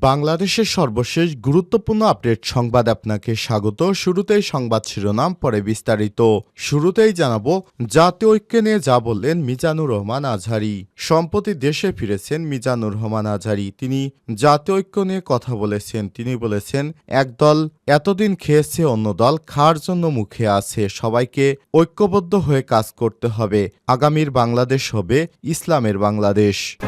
বাংলাদেশের সর্বশেষ গুরুত্বপূর্ণ আপডেট সংবাদ আপনাকে স্বাগত। শুরুতেই সংবাদ শিরোনাম, পরে বিস্তারিত। শুরুতেই জানাব, জাতীয় ঐক্য নিয়ে যা বললেন মিজানুর রহমান আজহারি। সম্প্রতি দেশে ফিরেছেন মিজানুর রহমান আজহারি। তিনি জাতীয় ঐক্য নিয়ে কথা বলেছেন। তিনি বলেছেন, এক দল এতদিন খেয়েছে, অন্য দল খাওয়ার জন্য মুখে আছে। সবাইকে ঐক্যবদ্ধ হয়ে কাজ করতে হবে। আগামীর বাংলাদেশ হবে ইসলামের বাংলাদেশ।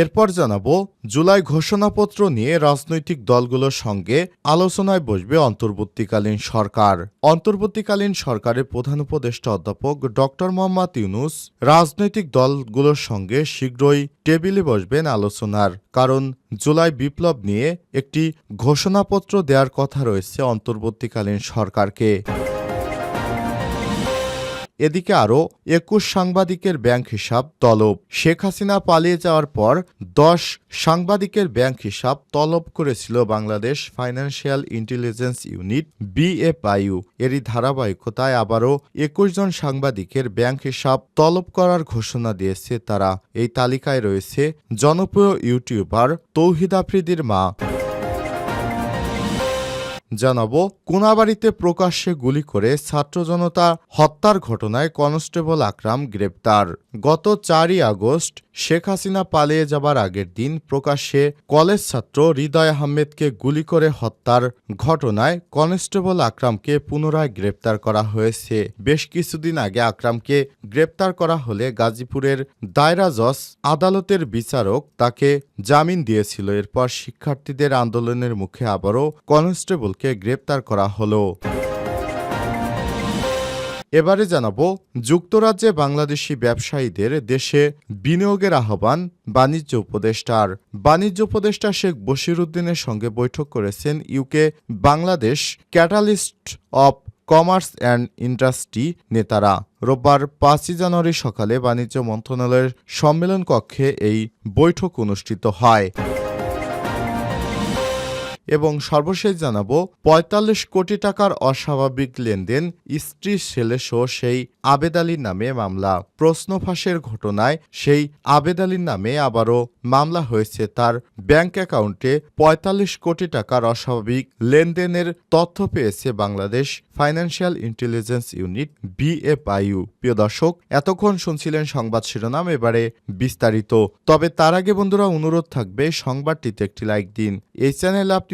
এরপর জানাব জুলাই ঘোষণাপত্র নিয়ে রাজনৈতিক দলগুলোর সঙ্গে আলোচনায় বসবে অন্তর্বর্তীকালীন সরকার। অন্তর্বর্তীকালীন সরকারের প্রধান উপদেষ্টা অধ্যাপক ডক্টর মোহাম্মদ ইউনুস রাজনৈতিক দলগুলোর সঙ্গে শীঘ্রই টেবিলে বসবেন আলোচনার, কারণ জুলাই বিপ্লব নিয়ে একটি ঘোষণাপত্র দেওয়ার কথা রয়েছে অন্তর্বর্তীকালীন সরকারকে। এদিকে আরও একুশ সাংবাদিকের ব্যাংক হিসাব তলব। শেখ হাসিনা পালিয়ে যাওয়ার পর দশ সাংবাদিকের ব্যাংক হিসাব তলব করেছিল Bangladesh Financial Intelligence Unit BFIU এরই ধারাবাহিকতায় আবারও একুশ জন সাংবাদিকের ব্যাংক হিসাব তলব করার ঘোষণা দিয়েছে তারা। এই তালিকায় রয়েছে জনপ্রিয় ইউটিউবার তৌহিদ আফ্রিদির মা। জানাব, কোনাবাড়িতে প্রকাশ্যে গুলি করে ছাত্র জনতা হত্যার ঘটনায় কনস্টেবল আকরাম গ্রেপ্তার। গত চারই আগস্ট শেখ হাসিনা পালিয়ে যাবার আগের দিন প্রকাশ্যে কলেজ ছাত্র হৃদয় আহমেদকে গুলি করে হত্যার ঘটনায় কনস্টেবল আকরামকে পুনরায় গ্রেপ্তার করা হয়েছে। বেশ কিছুদিন আগে আকরামকে গ্রেপ্তার করা হলে গাজীপুরের দায়রা জজ, আদালতের বিচারক তাকে জামিন দিয়েছিল। এরপর শিক্ষার্থীদের আন্দোলনের মুখে আবারও কনস্টেবলকে গ্রেপ্তার করা হলো। এবারে জানাব, যুক্তরাজ্যে বাংলাদেশি ব্যবসায়ীদের দেশে বিনিয়োগের আহ্বান বাণিজ্য উপদেষ্টার। বাণিজ্য উপদেষ্টা শেখ বশিরুদ্দিনের সঙ্গে বৈঠক করেছেন UK Bangladesh Catalyst of Commerce and Industry নেতারা। রোববার পাঁচই জানুয়ারি সকালে বাণিজ্য মন্ত্রণালয়ের সম্মেলন কক্ষে এই বৈঠক অনুষ্ঠিত হয়। এবং সর্বশেষ জানাব, পঁয়তাল্লিশ কোটি টাকার অস্বাভাবিক লেনদেন স্ত্রীর ছেলে সহ সেই আবেদ আলীর নামে মামলা। প্রশ্ন ফাঁসের ঘটনায় সেই আবেদ আলীর নামে আবারও মামলা হয়েছে। তার ব্যাংক অ্যাকাউন্টে পঁয়তাল্লিশ কোটি টাকার অস্বাভাবিক লেনদেনের তথ্য পেয়েছে Bangladesh Financial Intelligence Unit BFIU প্রিয় দর্শক, এতক্ষণ শুনছিলেন সংবাদ শিরোনাম, এবারে বিস্তারিত। তবে তার আগে বন্ধুরা, অনুরোধ থাকবে, সংবাদটিতে একটি লাইক দিন। এই চ্যানেল আপনি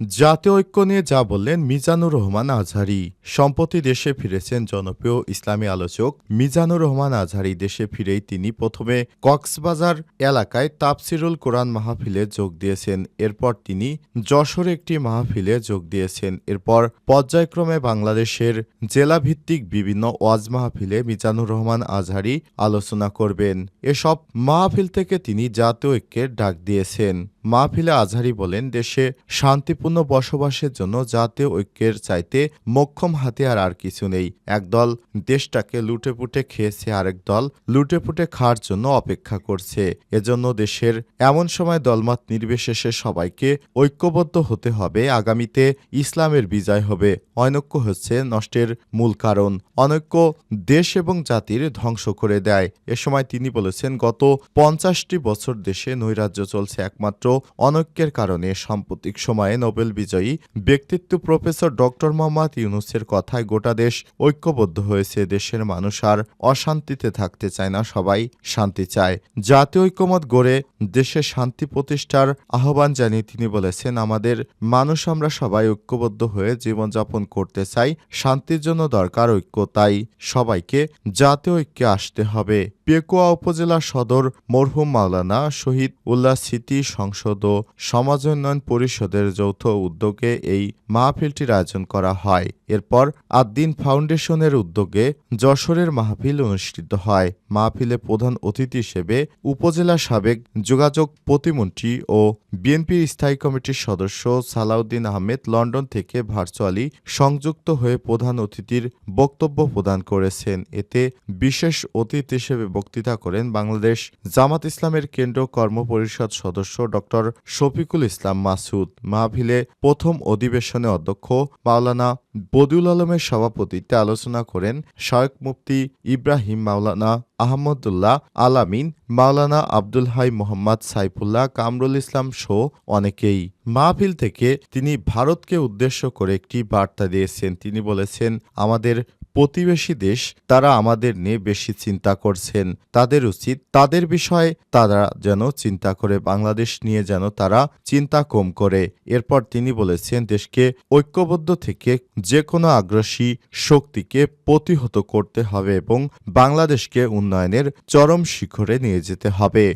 জাতীয় ঐক্য নিয়ে যা বললেন মিজানুর রহমান আজহারি। সম্প্রতি দেশে ফিরেছেন জনপ্রিয় ইসলামী আলোচক মিজানুর রহমান আজহারি। দেশে ফিরেই তিনি প্রথমে কক্সবাজার এলাকায় তাপসিরুল কোরআন মাহফিলে যোগ দিয়েছেন। এরপর তিনি যশোরে একটি মাহফিলে যোগ দিয়েছেন। এরপর পর্যায়ক্রমে বাংলাদেশের জেলাভিত্তিক বিভিন্ন ওয়াজ মাহফিলে মিজানুর রহমান আজহারি আলোচনা করবেন। এসব মাহফিল থেকে তিনি জাতীয় ঐক্যের ডাক দিয়েছেন। মাহফিলে আজহারি বলেন, দেশে শান্তিপূর্ণ বসবাসের জন্য জাতীয় ঐক্যের চাইতে মক্ষম হাতিয়ার আর কিছু নেই। একদল দেশটাকে লুটেপুটে খেয়েছে, আরেক দল লুটেপুটে খাওয়ার জন্য অপেক্ষা করছে। এজন্য দেশের এমন সময় দলমত নির্বিশেষে সবাইকে ঐক্যবদ্ধ হতে হবে। আগামীতে ইসলামের বিজয় হবে। অনৈক্য হচ্ছে নষ্টের মূল কারণ। অনৈক্য দেশ এবং জাতির ধ্বংস করে দেয়। এ সময় তিনি বলেছেন, গত পঞ্চাশটি বছর দেশে নৈরাজ্য চলছে। একমাত্র অনৈক্যের কারণে সাম্প্রতিক সময়ে নোবেল বিজয়ী ব্যক্তিত্ব প্রফেসর ডক্টর মোহাম্মদ ইউনুসের কথায় গোটা দেশ ঐক্যবদ্ধ হয়েছে, দেশের মানুষ আর অশান্তিতে থাকতে চায় না, সবাই শান্তি চায়। জাতীয় ঐক্যমত গড়ে দেশে শান্তি প্রতিষ্ঠার আহ্বান জানিয়ে তিনি বলেছেন, আমাদের মানুষ, আমরা সবাই ঐক্যবদ্ধ হয়ে জীবনযাপন করতে চাই, শান্তির জন্য দরকার ঐক্য, তাই সবাইকে জাতীয় ঐক্যে আসতে হবে। পেকুয়া উপজেলা সদর মরহুম মাওলানা শহীদ উল্লাহ স্মৃতি সংসদ পরিষদ ও সমাজ উন্নয়ন পরিষদের যৌথ উদ্যোগে এই মাহফিলটির আয়োজন করা হয়। এরপর আদ্দিন ফাউন্ডেশনের উদ্যোগে যশোরের মাহফিল অনুষ্ঠিত হয়। মাহফিলে প্রধান অতিথি হিসেবে উপজেলা সাবেক যোগাযোগ প্রতিমন্ত্রী ও বিএনপির স্থায়ী কমিটির সদস্য সালাউদ্দিন আহমেদ লন্ডন থেকে ভার্চুয়ালি সংযুক্ত হয়ে প্রধান অতিথির বক্তব্য প্রদান করেছেন। এতে বিশেষ অতিথি হিসেবে বক্তৃতা করেন বাংলাদেশ জামাত ইসলামের কেন্দ্র কর্মপরিষদ সদস্য ডক্টর শফিকুল ইসলাম মাসুদ মাহফিলে প্রথম অধিবেশনে অধ্যক্ষ মাওলানা বদিউল আলমের সভাপতিত্বে আলোচনা করেন শায়ক মুফতি ইব্রাহিম মাওলানা আহমদুল্লাহ আলামিন, মাওলানা আব্দুল হাই মোহাম্মদ সাইফুল্লাহ কামরুল ইসলাম সহ অনেকেই। মাহফিল থেকে তিনি ভারতকে উদ্দেশ্য করে একটি বার্তা দিয়েছেন। তিনি বলেছেন, আমাদের প্রতিবেশী দেশ, তারা আমাদের নিয়ে বেশি চিন্তা করছেন। তাদের উচিত, তাদের বিষয়ে তারা যেন চিন্তা করে, বাংলাদেশ নিয়ে যেন তারা চিন্তা কম করে। এরপর তিনি বলেছেন, দেশকে ঐক্যবদ্ধ থেকে যে কোনো আগ্রাসী শক্তিকে প্রতিহত করতে হবে এবং বাংলাদেশকে উন্নয়নের চরম শিখরে নিয়ে যেতে হবে।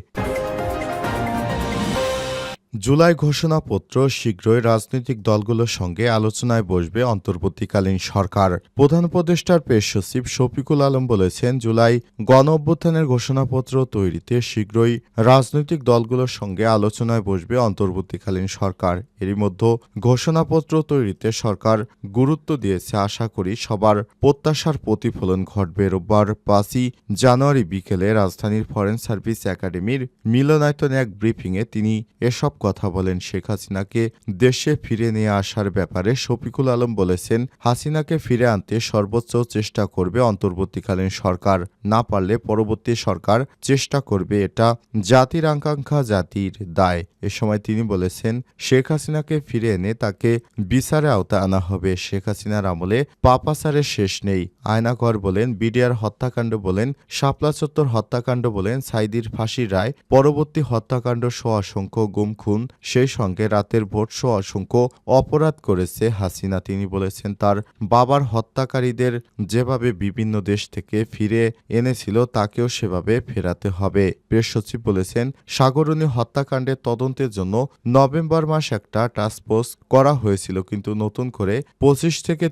জুলাই ঘোষণাপত্র শীঘ্রই রাজনৈতিক দলগুলোর সঙ্গে আলোচনায় বসবে অন্তর্বর্তীকালীন সরকার। প্রধান উপদেষ্টার পেশ সচিব শফিকুল আলম বলেছেন, জুলাই গণ অভ্যুত্থানের ঘোষণাপত্র তৈরিতে শীঘ্রই রাজনৈতিক দলগুলোর সঙ্গে আলোচনায় বসবে অন্তর্বর্তীকালীন সরকার। এরই মধ্যে ঘোষণাপত্র তৈরিতে সরকার গুরুত্ব দিয়েছে আশা করি সবার প্রত্যাশার প্রতিফলন ঘটবে। রোববার পাঁচই জানুয়ারি বিকেলে রাজধানীর ফরেন সার্ভিস একাডেমির মিলনায়তনে এক ব্রিফিংয়ে তিনি এসব কথা বলেন শেখ হাসিনাকে দেশে ফিরে নিয়ে আসার ব্যাপারে শফিকুল আলম বলেছেন, হাসিনাকে ফিরে আনতে সর্বোচ্চ চেষ্টা করবে অন্তর্বর্তীকালীন সরকার, না পারলে পরবর্তী সরকার চেষ্টা করবে এটা জাতির আকাঙ্ক্ষা, জাতির দায়। এ সময় তিনি বলেছেন, শেখ হাসিনাকে ফিরে এনে তাকে বিচারে আওতায় আনা হবে। শেখ হাসিনার আমলে পাপাসারের শেষ নেই। আয়নাঘর বলেন, বিডিআর হত্যাকাণ্ড বলেন, শাপলা চত্বর হত্যাকাণ্ড বলেন সাইদির ফাঁসির রায়, পরবর্তী হত্যাকাণ্ড সহ অসংখ্য গুম খুন সেই সঙ্গে রাতের ভোট সহ অসংখ্য অপরাধ করেছে হাসিনা, তিনি বলেছেন তার বাবার হত্যাকারীদের যেভাবে বিভিন্ন দেশ থেকে ফিরে এনেছিল, তাকেও সেভাবে ফেরাতে হবে। প্রেস সচিব বলেছেন, সাগরণী হত্যাকাণ্ডের তদন্তের জন্য নভেম্বর মাস একটা টাস্কফোর্স করা হয়েছিল, কিন্তু নতুন করে পঁচিশ থেকে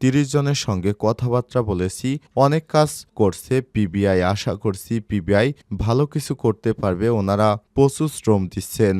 তিরিশ জনের সঙ্গে কথাবার্তা বলেছি, অনেক কাজ করছে পিবিআই, আশা করছি পিবিআই ভালো কিছু করতে পারবে, ওনারা প্রচুর শ্রম দিচ্ছেন।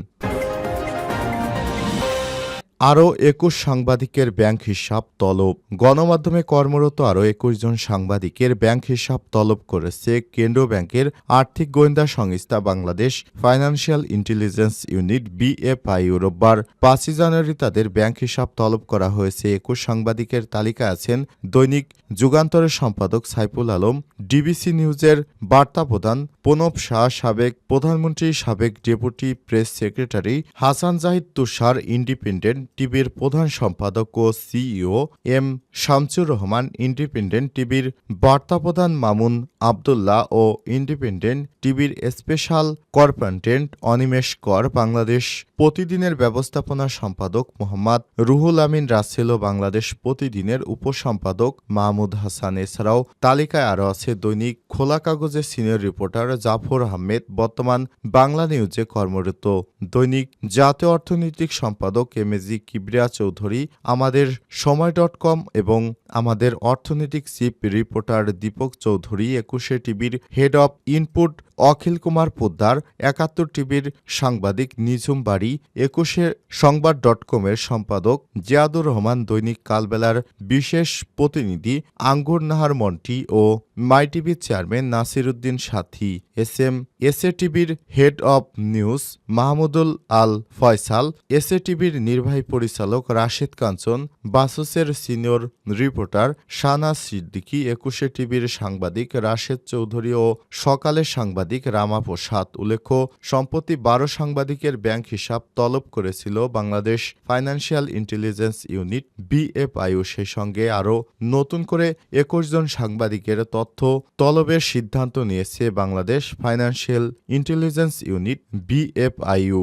আরও একুশ সাংবাদিকের ব্যাংক হিসাব তলব। গণমাধ্যমে কর্মরত আরও একুশ জন সাংবাদিকের ব্যাংক হিসাব তলব করেছে কেন্দ্রীয় ব্যাংকের আর্থিক গোয়েন্দা সংস্থা Bangladesh Financial Intelligence Unit BFI. রোববার পাঁচই জানুয়ারি তাদের ব্যাংক হিসাব তলব করা হয়েছে। একুশ সাংবাদিকের তালিকায় আছেন দৈনিক যুগান্তরের সম্পাদক সাইফুল আলম, ডিবিসি নিউজের বার্তা প্রধান প্রণব শাহ সাবেক প্রধানমন্ত্রী, সাবেক deputy press secretary, Hasan Jahid Tushar Independent টিভির প্রধান সম্পাদক ও CEO M Shamsur Rahman Independent টিভির বার্তা প্রধান মামুন আবদুল্লাহ ও ইন্ডিপেন্ডেন্ট টিভির স্পেশাল করপেন্টেন্ট অনিমেষ কর, বাংলাদেশ প্রতিদিনের ব্যবস্থাপনা সম্পাদক মোহাম্মদ রুহুল আমিন রাসেল ও বাংলাদেশ প্রতিদিনের উপসম্পাদক মাহমুদ হাসান। এছাড়াও তালিকায় আরও আছে দৈনিক খোলা কাগজের সিনিয়র রিপোর্টার জাফর আহমেদ, বর্তমান বাংলা নিউজে কর্মরত। দৈনিক জাতীয় অর্থনৈতিক সম্পাদক এম এজি কিবরিয়া চৌধুরী, আমাদের সময় ডট কম এবং আমাদের অর্থনৈতিক চিফ রিপোর্টার দীপক চৌধুরী, একুশে টিভির head of input Akhil Kumar Poddar Ekattor টিভির সাংবাদিক নিঝুম বাড়ি একুশে সংবাদ ডট কমের সম্পাদক জিয়াদুর রহমান দৈনিক কালবেলার বিশেষ প্রতিনিধি আঙ্গুর নাহার মন্টি ও মাই টিভির chairman Nasir Uddin Sathi S M SA টিভির head of news Mahmudul Al Faisal, SA টিভির নির্বাহী পরিচালক রাশেদ কাঞ্চন, বাসুসের সিনিয়র রিপোর্টার শাহনাজ সিদ্দিকী, একুশে টিভির সাংবাদিক রাশেদ চৌধুরী ও সকালের সাংবাদিক রামা প্রসাদ উল্লেখ্য, সম্প্রতি বারো সাংবাদিকের ব্যাংক হিসাব তলব করেছিল Bangladesh Financial Intelligence Unit BFIU সেই সঙ্গে আরও নতুন করে একুশ জন সাংবাদিকের তথ্য তলবের সিদ্ধান্ত নিয়েছে Bangladesh financial intelligence unit BFIU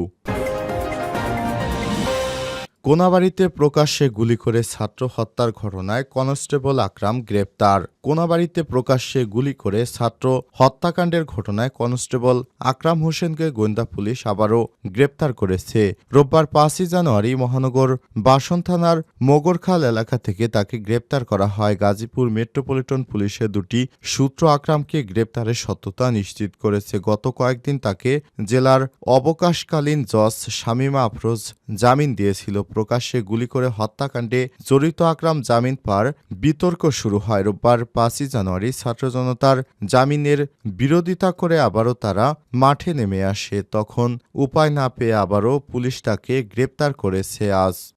কোনাবাড়িতে প্রকাশ্যে গুলি করে ছাত্র হত্যার ঘটনায় কনস্টেবল আকরাম গ্রেপ্তার। কোনাবাড়িতে প্রকাশ্যে গুলি করে ছাত্র হত্যাকাণ্ডের ঘটনায় কনস্টেবল আকরাম হোসেনকে গোয়েন্দা পুলিশ আবারও গ্রেপ্তার করেছে। রোববার পাঁচই জানুয়ারি মহানগর বাসন থানার মোগরখাল এলাকা থেকে তাকে গ্রেপ্তার করা হয়। গাজীপুর মেট্রোপলিটন পুলিশের দুটি সূত্র আকরামকে গ্রেপ্তারের সত্যতা নিশ্চিত করেছে। গত কয়েকদিন তাকে জেলার অবকাশকালীন জজ শামীমা আফরোজ জামিন দিয়েছিল। প্রকাশ্যে গুলি করে হত্যাকাণ্ডে জড়িত আকরাম জামিন পার বিতর্ক শুরু হয়। রোববার পাঁচই জানুয়ারি ছাত্র জনতার জামিনের বিরোধিতা করে আবারও তারা মাঠে নেমে আসে। তখন উপায় না পেয়ে আবারও পুলিশ তাকে গ্রেপ্তার করেছে আজ।